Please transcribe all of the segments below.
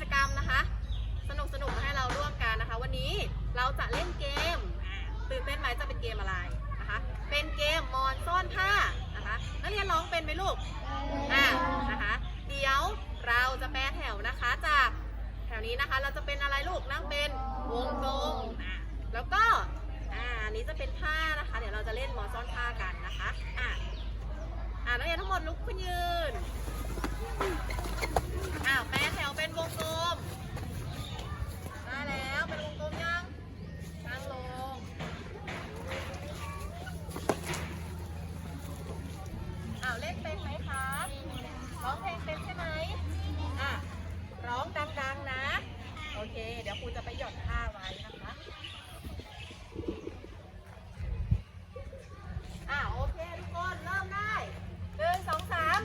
จกรรมนะคะ สนุกสนุกมาให้เราร่วมกันนะคะ วันนี้เราจะเล่นเกมตื่นเต้นไหมจะเป็นเกมอะไรนะคะ เป็นเกมมอนซ่อนผ้านะคะนักเรียนร้องเป็นไหมลูกอ่านะคะ เดี๋ยวเราจะแปลแถวนะคะจากแถวนี้นะคะ เราจะเป็นอะไรลูกนั่งเป็นวงกลมแล้วก็อ่านี้จะเป็นผ้านะคะ เดี๋ยวเราจะเล่นมอนซ่อนผ้ากันนะคะอ่านักเรียนทั้งหมดลุกขึ้นยืน อ่าแปรแถวเป็นวงกลมได้แล้วเป็นวงกลมยังตั้งลง อ้าวเล่นเป็นไหมคะ ร้องเพลงเป็นใช่ไหมอะ ร้องดังๆนะ โอเค เดี๋ยวครูจะไปหย่อนผ้าไว้นะคะ อะโอเคทุกคนเริ่มได้หนึ่งสองสาม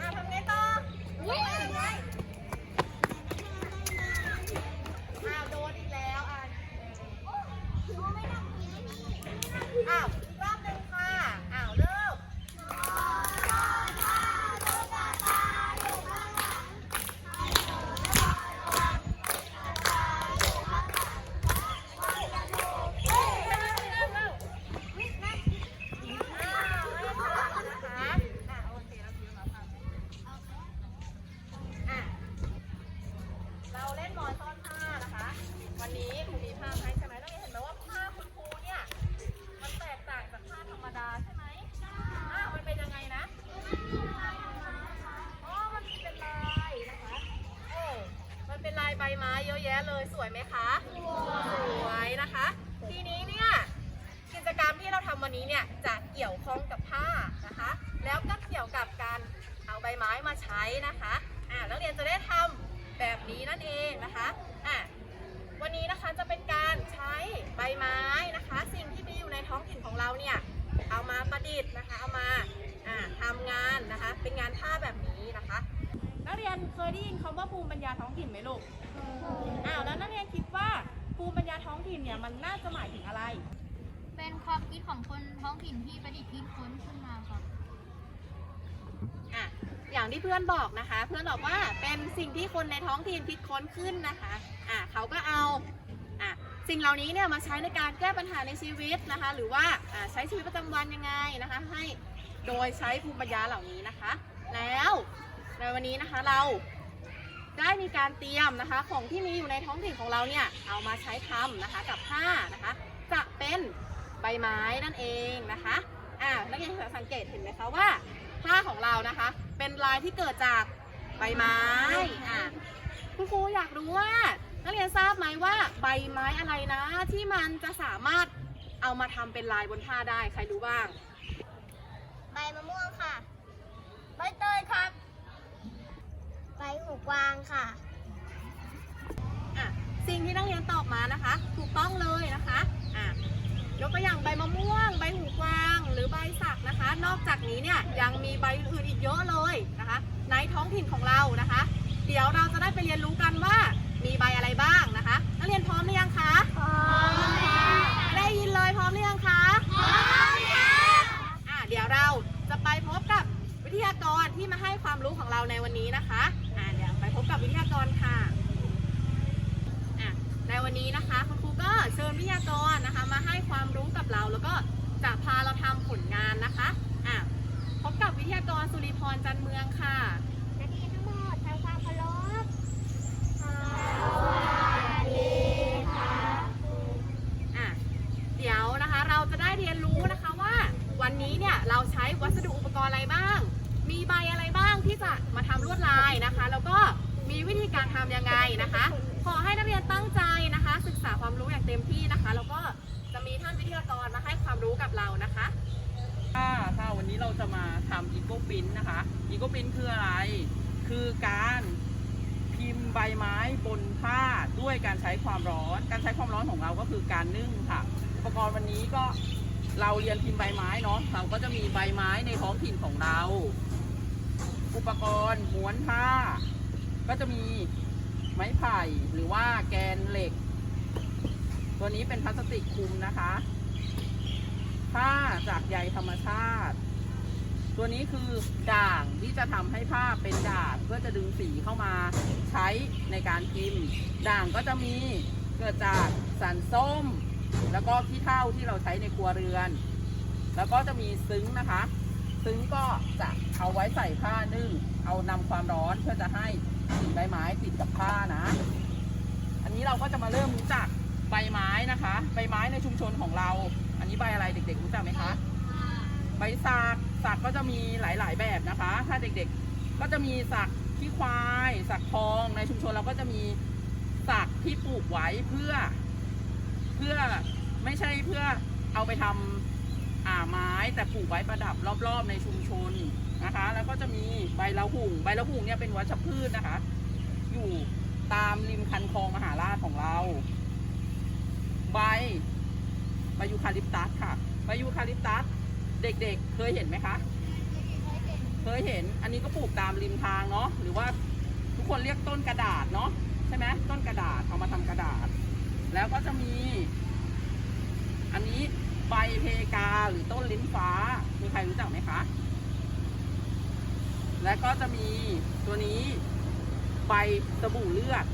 อะทำไงต่อทำไงอ้าวโดนอีกแล้วอะอ้าวอีกรอบหนึ่งค่ะ อ้าวเริ่ม เราเล่นบอลซ่อนผ้านะคะ วันนี้ครูมีผ้าให้ใช่ไหมนักเรียนเห็นไหมว่าผ้าคุณครูเนี่ย มันแตกต่างจากผ้าธรรมดาใช่ไหมอ้าวมันเป็นยังไงนะ อ๋อ มันเป็นลายนะคะเออมันเป็นลายใบไม้เยอะแยะเลย สวยไหมคะ สวยนะคะ ทีนี้เนี่ย กิจกรรมที่เราทำวันนี้เนี่ยจะเกี่ยวข้องกับผ้านะคะ แล้วก็เกี่ยวกับการเอาใบไม้มาใช้นะคะ อ่านักเรียนจะได้ทำแบบนี้นั่นเองนะคะ อะวันนี้นะคะจะเป็นการใช้ใบไม้นะคะ สิ่งที่มีอยู่ในท้องถิ่นของเราเนี่ย เอามาประดิษฐ์นะคะ เอามาอ่าทำงานนะคะ เป็นงานผ้าแบบนี้นะคะ นักเรียนเคยได้ยินคำว่าภูมิปัญญาท้องถิ่นไหมลูกอ้าวแล้วนักเรียนคิดว่าภูมิปัญญาท้องถิ่นเนี่ยมันน่าจะหมายถึงอะไร เป็นความคิดของคนท้องถิ่นที่ประดิษฐ์คิดค้นขึ้นมาครับอะอย่างที่เพื่อนบอกนะคะ เพื่อนบอกว่าเป็นสิ่งที่คนในท้องถิ่นคิดค้นขึ้นนะคะอะเขาก็เอาอะสิ่งเหล่านี้เนี่ยมาใช้ในการแก้ปัญหาในชีวิตนะคะ หรือว่าอะใช้ชีวิตประจำวันยังไงนะคะ ให้โดยใช้ภูมิปัญญาเหล่านี้นะคะ แล้ว ในวันนี้นะคะเราได้มีการเตรียมนะคะของที่มีอยู่ในท้องถิ่นของเราเนี่ยเอามาใช้ทำนะคะกับผ้านะคะ จะเป็นใบไม้นั่นเองนะคะอะนักเรียนสังเกตเห็นไหมคะว่าผ้าของเรานะคะ เป็นลายที่เกิดจากใบไม้อะคุณครูอยากรู้ว่านักเรียนทราบไหมว่าใบไม้อะไรนะ ที่มันจะสามารถเอามาทำเป็นลายบนผ้าได้ใครรู้บ้าง ใบมะม่วงค่ะ ใบเตยครับ ใบหูกวางค่ะ อะ สิ่งที่นักเรียนตอบมานะคะ ถูกต้องเลยนะคะ อะยกตัวอย่างใบมะม่วง ใบหูกวาง หรือใบสักนะคะ นอกจากนี้เนี่ยยังมีใบอื่นๆอีกเยอะเลยนะคะ ในท้องถิ่นของเรานะคะ เดี๋ยวเราจะได้ไปเรียนรู้กันว่ามีใบอะไรบ้างนะคะ นักเรียนพร้อมหรือยังคะพร้อมค่ะได้ยินเลยพร้อมหรือยังคะพร้อมค่ะอะเดี๋ยวเราจะไปพบกับวิทยากรที่มาให้ความรู้ของเราในวันนี้นะคะ กับวิทยากรค่ะในวันนี้นะคะคุณครูก็เชิญวิทยากรนะคะ มาให้ความรู้กับเราแล้วก็จะพาเราทำผลงานนะคะอะพบกับวิทยากรสุริพรจันเมืองค่ะ นักเรียนทั้งหมดทำความเคารพสวัสดีค่ะ อะเดี๋ยวนะคะเราจะได้เรียนรู้นะคะว่า วันนี้เนี่ยเราใช้วัสดุอุปกรณ์อะไรบ้าง มีใบอะไรบ้างที่จะมาทำลวดลายนะคะ แล้วก็มีวิธี การทำยังไงนะคะ ขอให้นักเรียนตั้งใจนะคะ ศึกษาความรู้อย่างเต็มที่นะคะ แล้วก็จะมีท่านวิทยากรมาให้ความรู้กับเรานะคะค่ะค่ะวันนี้เราจะมาทำอีโกปินนะคะอีโกปินคืออะไร คือการพิมพ์ใบไม้บนผ้าด้วยการใช้ความร้อน การใช้ความร้อนของเราก็คือการนึ่งค่ะ อุปกรณ์วันนี้ก็เราเรียนพิมพ์ใบไม้เนาะ เราก็จะมีใบไม้ในท้องถิ่นของเรา อุปกรณ์ม้วนผ้า ก็จะมีไม้ไผ่หรือว่าแกนเหล็ก ตัวนี้เป็นพลาสติกคลุมนะคะผ้าจากใยธรรมชาติ ตัวนี้คือด่างที่จะทำให้ผ้าเป็นด่างเพื่อจะดึงสีเข้ามาใช้ในการพิมพ์ ด่างก็จะมีเกิดจากสารส้ม แล้วก็ขี้เถ้าที่เราใช้ในครัวเรือน แล้วก็จะมีซึ้งนะคะ ซึ้งก็จะเอาไว้ใส่ผ้านึ่ง เอานำความร้อนเพื่อจะให้สีใบไม้ติดกับผ้านะ อันนี้เราก็จะมาเริ่มรู้จักใบไม้นะคะ ใบไม้ในชุมชนของเรา อันนี้ใบอะไรเด็กๆรู้จักไหมคะ ใบสักสักก็จะมีหลายๆแบบนะคะ ถ้าเด็กๆก็จะมีสักขี้ควายสักทองในชุมชนเราก็จะมีสักที่ปลูกไว้เพื่อ เพื่อไม่ใช่เพื่อเอาไปทำ อ่าไม้แต่ปลูกไว้ประดับรอบๆในชุมชนนะคะ แล้วก็จะมีใบละหุ่งใบละหุ่งเนี่ยเป็นวัชพืชนะคะ อยู่ตามริมคันคลองมหาราชของเรา ใบใบยูคาลิปตัสค่ะใบยูคาลิปตัสเด็กๆ เคยเห็นไหมคะ เคยเห็น อันนี้ก็ปลูกตามริมทางเนาะหรือว่าทุกคนเรียกต้นกระดาษเนาะใช่ไหมต้นกระดาษเอามาทำกระดาษ แล้วก็จะมี อันนี้ ใบเพกาหรือต้นลิ้นฟ้า มีใครรู้จักไหมคะ และก็จะมีตัวนี้ใบสบู่เลือด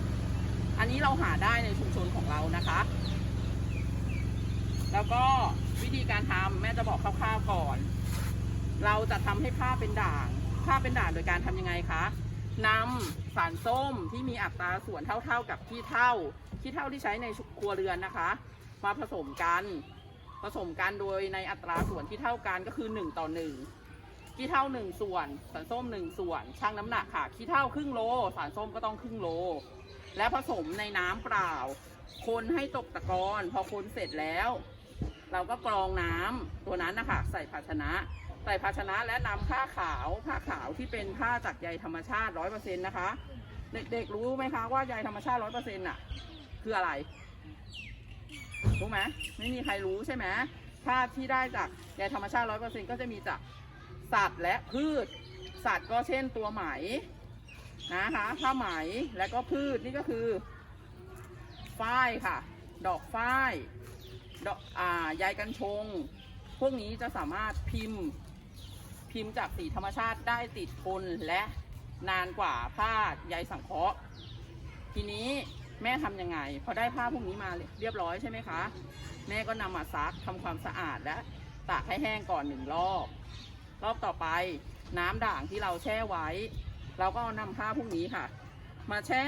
อันนี้เราหาได้ในชุมชนของเรานะคะ แล้วก็วิธีการทำแม่จะบอกคร่าวๆก่อน เราจะทำให้ผ้าเป็นด่างผ้าเป็นด่างโดยการทำยังไงคะนำสารส้มที่มีอัตราส่วนเท่าๆกับขี้เถ้าขี้เถ้าที่ใช้ในครัวเรือนนะคะ มาผสมกัน ผสมกันโดยในอัตราส่วนที่เท่ากันก็คือ 1 ต่อ 1 ขี้เถ้า1 ส่วนสารส้ม 1 ส่วนชั่งน้ำหนักค่ะ ขี้เถ้าครึ่งโล สารส้มก็ต้องครึ่งโล และผสมในน้ำเปล่า คนให้ตกตะกอนพอคนเสร็จแล้ว เราก็กรองน้ำตัวนั้นนะคะใส่ภาชนะ ใส่ภาชนะและนำผ้าขาวผ้าขาวที่เป็นผ้าจากใยธรรมชาติร้อยเปอร์เซ็นต์นะคะ เด็กๆรู้ไหมคะว่าใยธรรมชาติร้อยเปอร์เซ็นต์อะคืออะไร รู้ไหมไม่มีใครรู้ใช่ไหมผ้าที่ได้จากใยธรรมชาติร้อยเปอร์เซ็นต์ก็จะมีจากสัตว์และพืช สัตว์ก็เช่นตัวไหมนะคะผ้าไหมและก็พืชนี่ก็คือฝ้ายค่ะ ดอกฝ้ายดอกอ่าใยกันชง พวกนี้จะสามารถพิมพ์พิมพ์จากสีธรรมชาติได้ติดทนและนานกว่าผ้าใยสังเคราะห์ ทีนี้ แม่ทำยังไง พอได้ผ้าพวกนี้มาเรียบร้อยใช่ไหมคะ แม่ก็นำมาซักทำความสะอาดและตากให้แห้งก่อนหนึ่งรอบ รอบต่อไปน้ำด่างที่เราแช่ไว้ เราก็เอานำผ้าพวกนี้ค่ะ มาแช่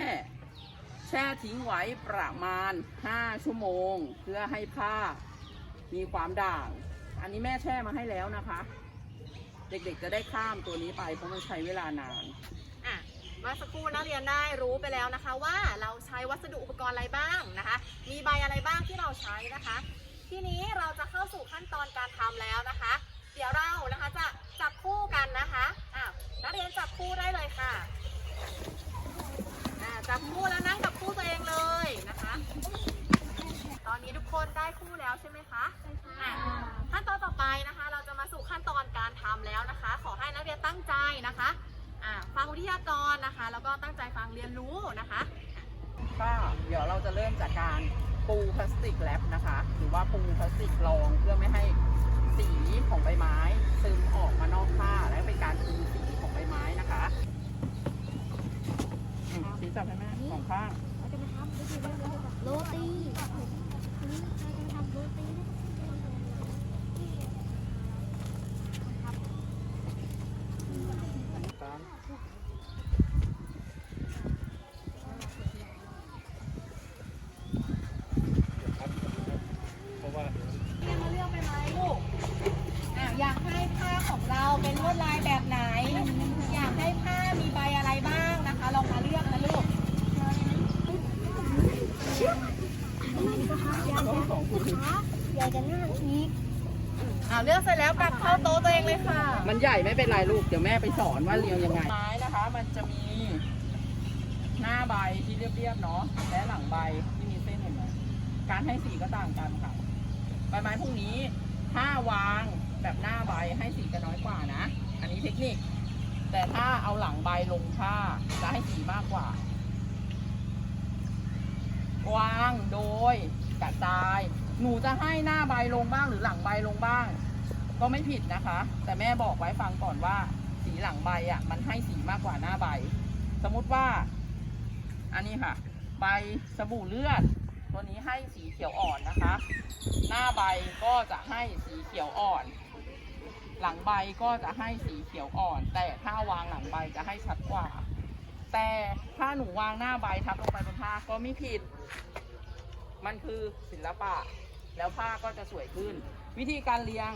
แช่ทิ้งไว้ประมาณ 5 ชั่วโมง เพื่อให้ผ้ามีความด่าง อันนี้แม่แช่มาให้แล้วนะคะ เด็กๆจะได้ข้ามตัวนี้ไปเพราะมันใช้เวลานาน มื่อสักครู่นักเรียนได้รู้ไปแล้วนะคะ ว่าเราใช้วัสดุอุปกรณ์อะไรบ้างนะคะ มีใบอะไรบ้างที่เราใช้นะคะ ทีนี้เราจะเข้าสู่ขั้นตอนการทำแล้วนะคะ เดี๋ยวเรานะคะจะจับคู่กันนะคะอะนักเรียนจับคู่ได้เลยค่ะจับคู่แล้วนั่งกับคู่ตัวเองเลยนะคะ ตอนนี้ทุกคนได้คู่แล้วใช่ไหมคะอะขั้นตอนต่อไปนะคะ เราจะมาสู่ขั้นตอนการทำแล้วนะคะ ขอให้นักเรียนตั้งใจนะคะอะฟังวิทยากรนะคะ แล้วก็ตั้งใจฟังเรียนรู้นะคะ ก็เดี๋ยวเราจะเริ่มจากการ ปูพลาสติกแรปนะคะ หรือว่าปูพลาสติกรองเพื่อไม่ให้สีของใบไม้ ซึมออกมานอกผ้าและเป็นการคืนสีของใบไม้นะคะอืมสีจับให้แม่สองข้าง เราจะมาทำโรตีอันนี้เราจะทำโรตีนะ เพราะว่า เรียนมาเลือกไปไหมลูกอะอยากให้ผ้าของเราเป็นลวดลายแบบไหน อยากให้ผ้ามีใบอะไรบ้างนะคะ ลองมาเลือกนะลูก อยากจะนั่งอีก อ่าเลือกเสร็จแล้วกลับเข้าโต๊ะตัวเองเลยค่ะ มันใหญ่ไม่เป็นไรลูก เดี๋ยวแม่ไปสอนว่าเรียงยังไง ไม้นะคะ มันจะมีหน้าใบที่เรียบๆเนาะ และหลังใบที่มีเส้นเห็นไหมการให้สีก็ต่างกันค่ะ ใบไม้พวกนี้ ถ้าวางแบบหน้าใบให้สีจะน้อยกว่านะ อันนี้เทคนิค แต่ถ้าเอาหลังใบลงผ้าจะให้สีมากกว่า วางโดยกระจาย หนูจะให้หน้าใบลงบ้างหรือหลังใบลงบ้าง ก็ไม่ผิดนะคะ แต่แม่บอกไว้ฟังก่อนว่า สีหลังใบอะ มันให้สีมากกว่าหน้าใบ สมมติว่า อันนี้ค่ะ ใบสบู่เลือด ตัวนี้ให้สีเขียวอ่อนนะคะ หน้าใบก็จะให้สีเขียวอ่อน หลังใบก็จะให้สีเขียวอ่อน แต่ถ้าวางหลังใบจะให้ชัดกว่า แต่ถ้าหนูวางหน้าใบทับลงไปบนผ้าก็ไม่ผิด มันคือศิลปะ แล้วผ้าก็จะสวยขึ้น วิธีการเรียง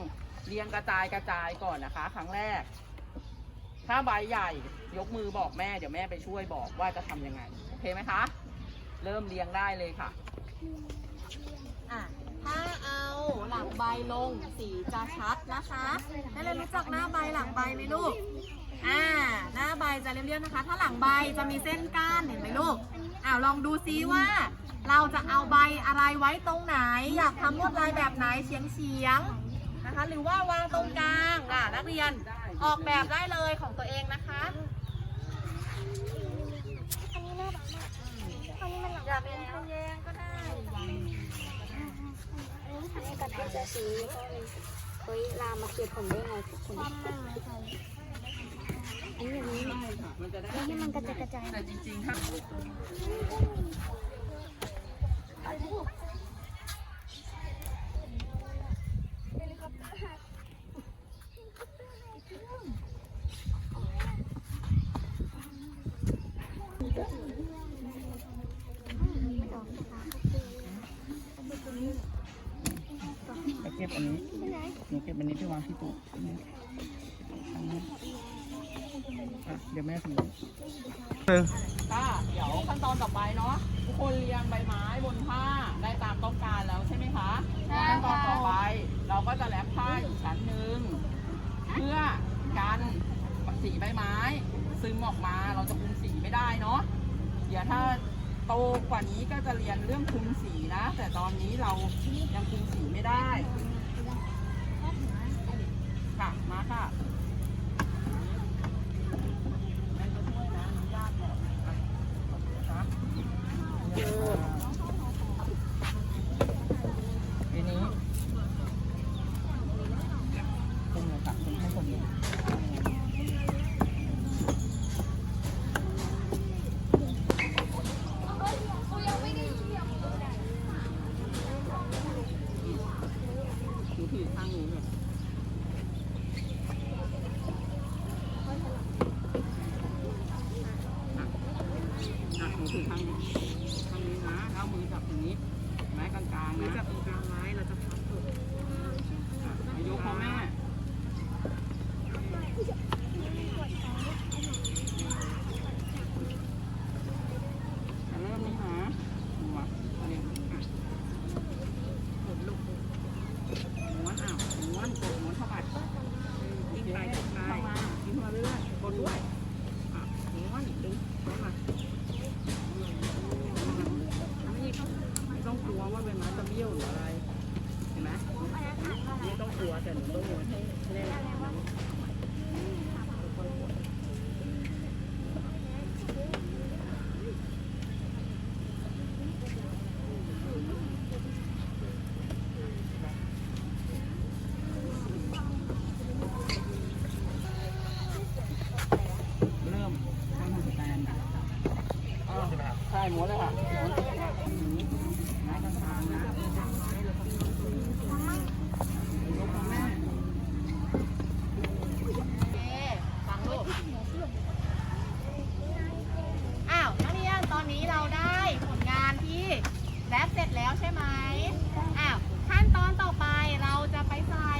เรียงกระจายกระจายก่อนนะคะ ครั้งแรก ถ้าใบใหญ่ยกมือบอกแม่เดี๋ยวแม่ไปช่วยบอกว่าจะทำยังไงโอเคไหมคะ เริ่มเรียงได้เลยค่ะอะถ้าเอาหลังใบลงสีจะชัดนะคะได้เลยรู้จักหน้าใบหลังใบไหมลูกอ่าหน้าใบจะเรียบๆนะคะ ถ้าหลังใบจะมีเส้นก้านเห็นไหมลูกอ้าวลองดูซิว่า เราจะเอาใบอะไรไว้ตรงไหน อยากทำลวดลายแบบไหนเฉียงเฉียง นะคะ หรือว่าวางตรงกลางอะนักเรียนออกแบบได้เลยของตัวเองนะคะอันนี้น่ารักมากอันนี้มันหลังอยากเป็นทะแยงก็ได้อันนี้ทำให้กระทะสีเฮ้ยลามมาเกลียดผมได้ไงทุกคนอันนี้อย่างนี้ใช่ค่ะมันจะได้ที่มันกระจายกระจายแต่จริงๆถ้า เก็บอันนี้หนู เก็บอันนี้ที่วางที่ตู้อันนี้อะเดี๋ยวแม่ทำค่ะเดี๋ยวขั้นตอนต่อไปเนาะทุกคนเรียงใบไม้บนผ้าได้ตามต้องการแล้วใช่ไหมคะขั้นตอนต่อไป เราก็จะแลบผ้าอีกชั้นหนึ่งเพื่อกันสีใบไม้ ซึมออกมาเราจะคุมสีไม่ได้เนาะเดี๋ยวถ้าโตกว่านี้ก็จะเรียนเรื่องคุมสีนะ แต่ตอนนี้เรายังคุมสีไม่ได้ มาค่ะแม่จะช่วยนะอนุญาตก่อนอะนะคะทีนี้คุมเลยค่ะคุมให้ผมเลยหนูถือข้างนู้นเลยอะหนูถือข้างนี้ข้างนี้นะแล้วมือจับตรงนี้ ไม้กลางๆนะจับตรงกลางไม้เราจะพับถูกอายุพ่อแม่ เริ่มนี้นะดูอะอันนี้อะกดลูกม้วนอ้าวม้วนกดม้วนเข้าไปทิ้งไปทิ้งไปทิ้งมาเนด้วยอะม้วนดึงเข้ามาไม่ไม่ต้องกลัวว่าเป็นไม้จะเบี้ยวหรืออะไร เห็นไหมไม่ต้องกลัวแต่หนูต้องม้วนให้แน่นเริ่มต้องทำสแตนอ่า ใช่ม้วนเลยค่ะม้วนไม้กลางๆนะยกมาแม่ โอเคฟังลูก อ้าวนักเรียนตอนนี้เราได้ผลงานที่แลบเสร็จแล้วใช่ไหมอ้าวขั้นตอนต่อไปเราจะไปใส่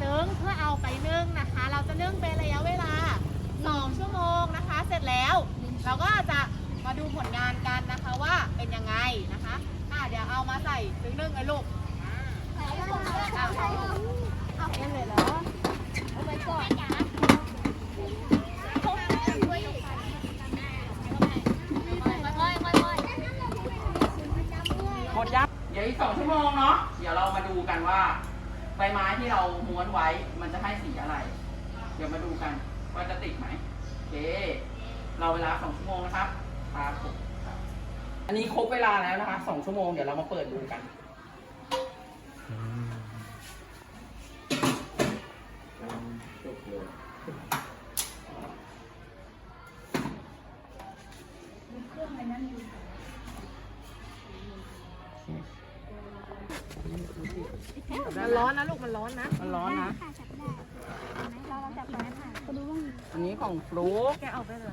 ซึ้งเพื่อเอาไปนึ่งนะคะ เราจะนึ่งเป็นระยะเวลา 2 ชั่วโมงนะคะ เสร็จแล้ว เราก็จะมาดูผลงานกันนะคะว่าเป็นยังไงนะคะอ่าเดี๋ยวเอามาใส่ซึ้งนึ่งเลยลูกอ่อาเล่นเลยเหรอเอาไปก่อนจ้ะหมดยักเดี๋ยวอีกสองชั่วโมงเนาะ เดี๋ยวเรามาดูกันว่า ใบไม้ที่เราม้วนไว้มันจะให้สีอะไร เดี๋ยวมาดูกันว่าจะติดไหมโอเค เราเวลาสองชั่วโมงนะครับครับผม อันนี้ครบเวลาแล้วนะคะสองชั่วโมงเดี๋ยวเรามาเปิดดูกันร้อนนะลูกมันร้อนนะ มันร้อนนะอันนี้ของฟลุ๊กแกเอาไปเลย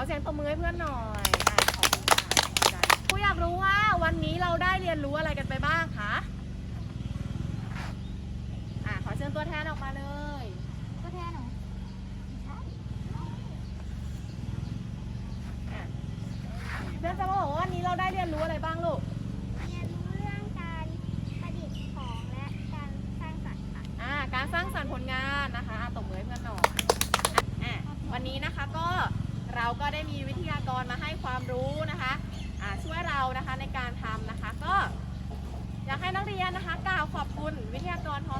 อเสียงตบมือให้เพื่อนหน่อยอะขอบคุณค่ะกูอยากรู้ว่าวันนี้เราได้เรียนรู้อะไรกันไปบ้างคะอะขอเชิญตัวแทนออกมาเลยก็แทนหนูเพื่อนจะมาบอกว่าวันนี้เราได้เรียนรู้อะไรบ้างลูก เรียนรู้เรื่องการประดิษฐ์ของและการสร้างสรรค์ค่ะ อ่าการสร้างสรรค์ผลงานนะคะอะตบมือให้เพื่อนหน่อยอะวันนี้นะคะก็ เราก็ได้มีวิทยากรมาให้ความรู้นะคะช่วยเรานะคะในการทำนะคะ ก็อยากให้นักเรียนนะคะกล่าวขอบคุณวิทยากรพร้อม